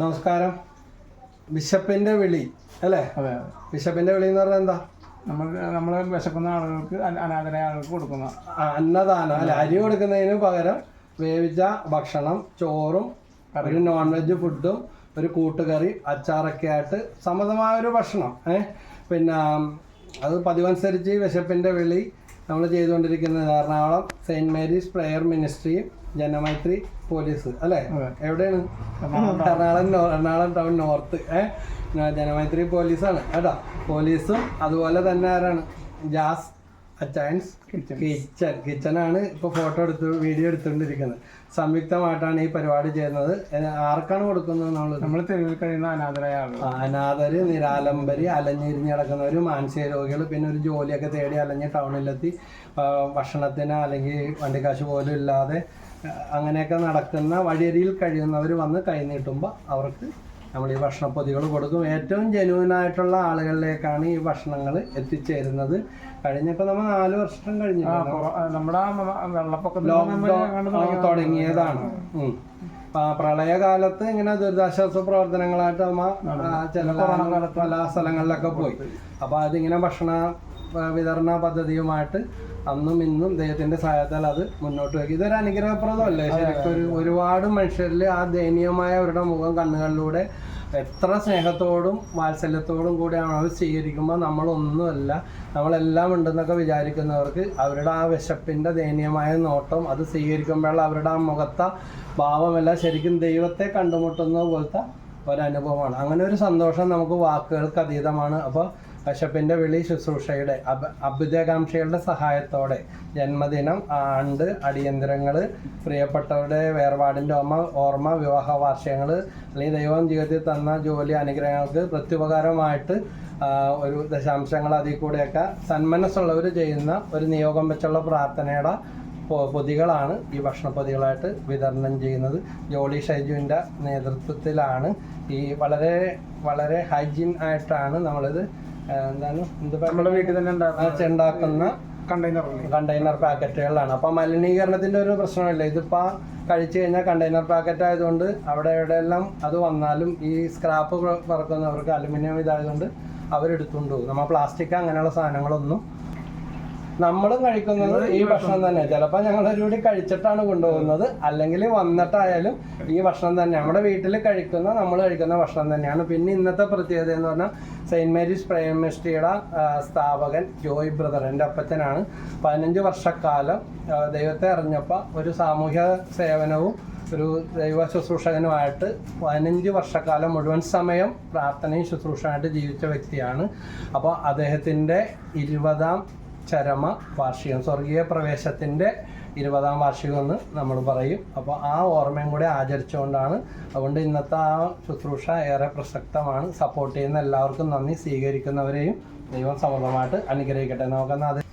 നമസ്കാരം. ബിഷപ്പിന്റെ വിളി അല്ലേ? അതെ ബിഷപ്പിന്റെ വിളി എന്ന് പറഞ്ഞാൽ എന്താ? നമ്മൾ നമ്മൾ വിശക്കുന്ന ആളുകൾക്ക് അന- അനാഥരായ ആളുകൾക്ക് കൊടുക്കുന്ന. അന്നദാനം അല്ലെ? അരി കൊടുക്കുന്നതിന് പകരം വേവിച്ച ഭക്ഷണം ചോറും ഒരു നോൺ വെജ് ഫുഡും ഒരു കൂട്ടുകറി അച്ചാറൊക്കെ ആയിട്ട് സമതമായ ഒരു ഭക്ഷണം ഏഹ് പിന്നെ അത് പതിവനുസരിച്ച് വിശപ്പിന്റെ വിളി നമ്മൾ ചെയ്തുകൊണ്ടിരിക്കുന്നത് Ernakulam saint Mary's prayer ministry Janamaithri police അല്ലേ? എവിടെയാണ്? Ernakulam Ernakulam town north. ഏഹ് ജനമൈത്രി പോലീസാണ് കേട്ടോ. പോലീസും അതുപോലെ തന്നെ ആരാണ്? ജാസ് അച്ചയൻസ് കിച്ചൺ കിച്ചൺ കിച്ചണാണ് ഇപ്പൊ ഫോട്ടോ എടുത്ത് വീഡിയോ എടുത്തുകൊണ്ടിരിക്കുന്നത്. സംയുക്തമായിട്ടാണ് ഈ പരിപാടി ചെയ്യുന്നത്. ആർക്കാണ് കൊടുക്കുന്നത് നമ്മൾ നമ്മൾ തെരുവിൽ കഴിയുന്ന അനാഥരായ ആളുകൾ അനാഥര് നിരാലംബര് അലഞ്ഞിരിഞ്ഞ് കിടക്കുന്നവര് മാനസിക രോഗികൾ പിന്നെ ഒരു ജോലിയൊക്കെ തേടി അലഞ്ഞ് ടൗണിലെത്തി ഭക്ഷണത്തിന് അല്ലെങ്കിൽ വണ്ടിക്കാശ് പോലും ഇല്ലാതെ അങ്ങനെയൊക്കെ നടക്കുന്ന വഴിയരിയിൽ കഴിയുന്നവർ വന്ന് കൈ നീട്ടുമ്പോൾ അവർക്ക് നമ്മൾ ഈ ഭക്ഷണപ്പൊതികൾ കൊടുക്കും. ഏറ്റവും ജനുവനായിട്ടുള്ള ആളുകളിലേക്കാണ് ഈ ഭക്ഷണങ്ങൾ എത്തിച്ചേരുന്നത്. കഴിഞ്ഞപ്പോൾ നമ്മൾ നാല് വർഷം കഴിഞ്ഞു. നമ്മുടെ ലോക്ക്ഡൗൺ തുടങ്ങിയതാണ്. പ്രളയകാലത്ത് ഇങ്ങനെ ദുരിതാശ്വാസ പ്രവർത്തനങ്ങളായിട്ട് നമ്മ ചില പല സ്ഥലങ്ങളിലൊക്കെ പോയി. അപ്പൊ അതിങ്ങനെ ഭക്ഷണ വിതരണ പദ്ധതിയുമായിട്ട് അന്നും ഇന്നും ദൈവത്തിന്റെ സഹായത്താൽ അത് മുന്നോട്ട് വയ്ക്കും ഇതൊരു അനുഗ്രഹപ്രദമല്ലേ? ശരിക്കും ഒരു ഒരുപാട് മനുഷ്യരിൽ ആ ദയനീയമായ അവരുടെ മുഖം കണ്ണുകളിലൂടെ എത്ര സ്നേഹത്തോടും വാത്സല്യത്തോടും കൂടിയാണ് അവർ സ്വീകരിക്കുമ്പോൾ നമ്മളൊന്നുമല്ല നമ്മളെല്ലാം ഉണ്ടെന്നൊക്കെ വിചാരിക്കുന്നവർക്ക് അവരുടെ ആ വിശപ്പിന്റെ ദയനീയമായ നോട്ടം അത് സ്വീകരിക്കുമ്പോഴുള്ള അവരുടെ ആ മുഖത്ത ഭാവമെല്ലാം ശരിക്കും ദൈവത്തെ കണ്ടുമുട്ടുന്ന പോലത്തെ ഒരനുഭവമാണ്. അങ്ങനെ ഒരു സന്തോഷം നമുക്ക് വാക്കുകൾക്ക് അതീതമാണ്. അപ്പോൾ വിശപ്പിന്റെ വിളി ശുശ്രൂഷയുടെ അബ് സഹായത്തോടെ ജന്മദിനം ആണ്ട് അടിയന്തരങ്ങൾ പ്രിയപ്പെട്ടവരുടെ വേർപാടിന്റെ ഓർമ്മ ഓർമ്മ വിവാഹ വാർഷികങ്ങൾ അല്ലെങ്കിൽ ദൈവം ജീവിതത്തിൽ തന്ന ജോലി അനുഗ്രഹങ്ങൾക്ക് പ്രത്യുപകാരമായിട്ട് ഒരു ദശാംശങ്ങൾ അതിൽ കൂടെയൊക്കെ സന്മനസ്സുള്ളവർ ചെയ്യുന്ന ഒരു നിയോഗം വെച്ചുള്ള പ്രാർത്ഥനയുടെ പൊതികളാണ് ഈ ഭക്ഷണപ്പൊതികളായിട്ട് വിതരണം ചെയ്യുന്നത്. ജോളി ഷൈജുവിന്റെ നേതൃത്വത്തിലാണ് ഈ വളരെ വളരെ ഹൈജീൻ ആയിട്ടാണ് നമ്മളിത് എന്താണ് നമ്മുടെ വീട്ടിൽ തന്നെ ഉണ്ടാകുന്ന ഉണ്ടാക്കുന്ന കണ്ടെയ്നറിൽ കണ്ടെയ്നർ പാക്കറ്റുകളാണ് അപ്പം മലിനീകരണത്തിന്റെ ഒരു പ്രശ്നമില്ല. ഇതിപ്പോൾ കഴിച്ചു കഴിഞ്ഞാൽ കണ്ടെയ്നർ പാക്കറ്റ് ആയതുകൊണ്ട് അവിടെ എവിടെയെല്ലാം അത് വന്നാലും ഈ സ്ക്രാപ്പ് പറക്കുന്നവർക്ക് അലുമിനിയം ഇതായതുകൊണ്ട് അവരെടുത്തുകൊണ്ട് പോകും. നമ്മൾ പ്ലാസ്റ്റിക് അങ്ങനെയുള്ള സാധനങ്ങളൊന്നും നമ്മളും കഴിക്കുന്നത് ഈ ഭക്ഷണം തന്നെ ചിലപ്പോൾ ഞങ്ങൾ ഒരുകൂടി കഴിച്ചിട്ടാണ് കൊണ്ടുപോകുന്നത്. അല്ലെങ്കിൽ വന്നിട്ടായാലും ഈ ഭക്ഷണം തന്നെ. നമ്മുടെ വീട്ടിൽ കഴിക്കുന്ന നമ്മൾ കഴിക്കുന്ന ഭക്ഷണം തന്നെയാണ്. പിന്നെ ഇന്നത്തെ പ്രത്യേകത എന്ന് പറഞ്ഞാൽ സെയിന്റ് മേരീസ് പ്രേമിസ്ട്രിയുടെ സ്ഥാപകൻ ജോയ് ബ്രദർ എന്റെ അപ്പച്ചനാണ്. പതിനഞ്ച് വർഷക്കാലം ദൈവത്തെ അറിഞ്ഞപ്പോൾ ഒരു സാമൂഹ്യ സേവനവും ഒരു ദൈവ ശുശ്രൂഷകനുമായിട്ട് പതിനഞ്ച് വർഷക്കാലം മുഴുവൻ സമയം പ്രാർത്ഥനയും ശുശ്രൂഷനായിട്ട് ജീവിച്ച വ്യക്തിയാണ്. അപ്പോൾ അദ്ദേഹത്തിന്റെ ഇരുപതാം ചരമ വാർഷികം. സ്വർഗീയ പ്രവേശത്തിന്റെ ഇരുപതാം വാർഷികം എന്ന് നമ്മൾ പറയും. അപ്പോൾ ആ ഓർമ്മയും കൂടി ആചരിച്ചുകൊണ്ടാണ്. അതുകൊണ്ട് ഇന്നത്തെ ആ ശുശ്രൂഷ ഏറെ പ്രസക്തമാണ്. സപ്പോർട്ട് ചെയ്യുന്ന എല്ലാവർക്കും നന്ദി. സ്വീകരിക്കുന്നവരെയും ദൈവം സമൃദ്ധമായിട്ട് അനുഗ്രഹിക്കട്ടെ. നമുക്കെന്നാൽ അത്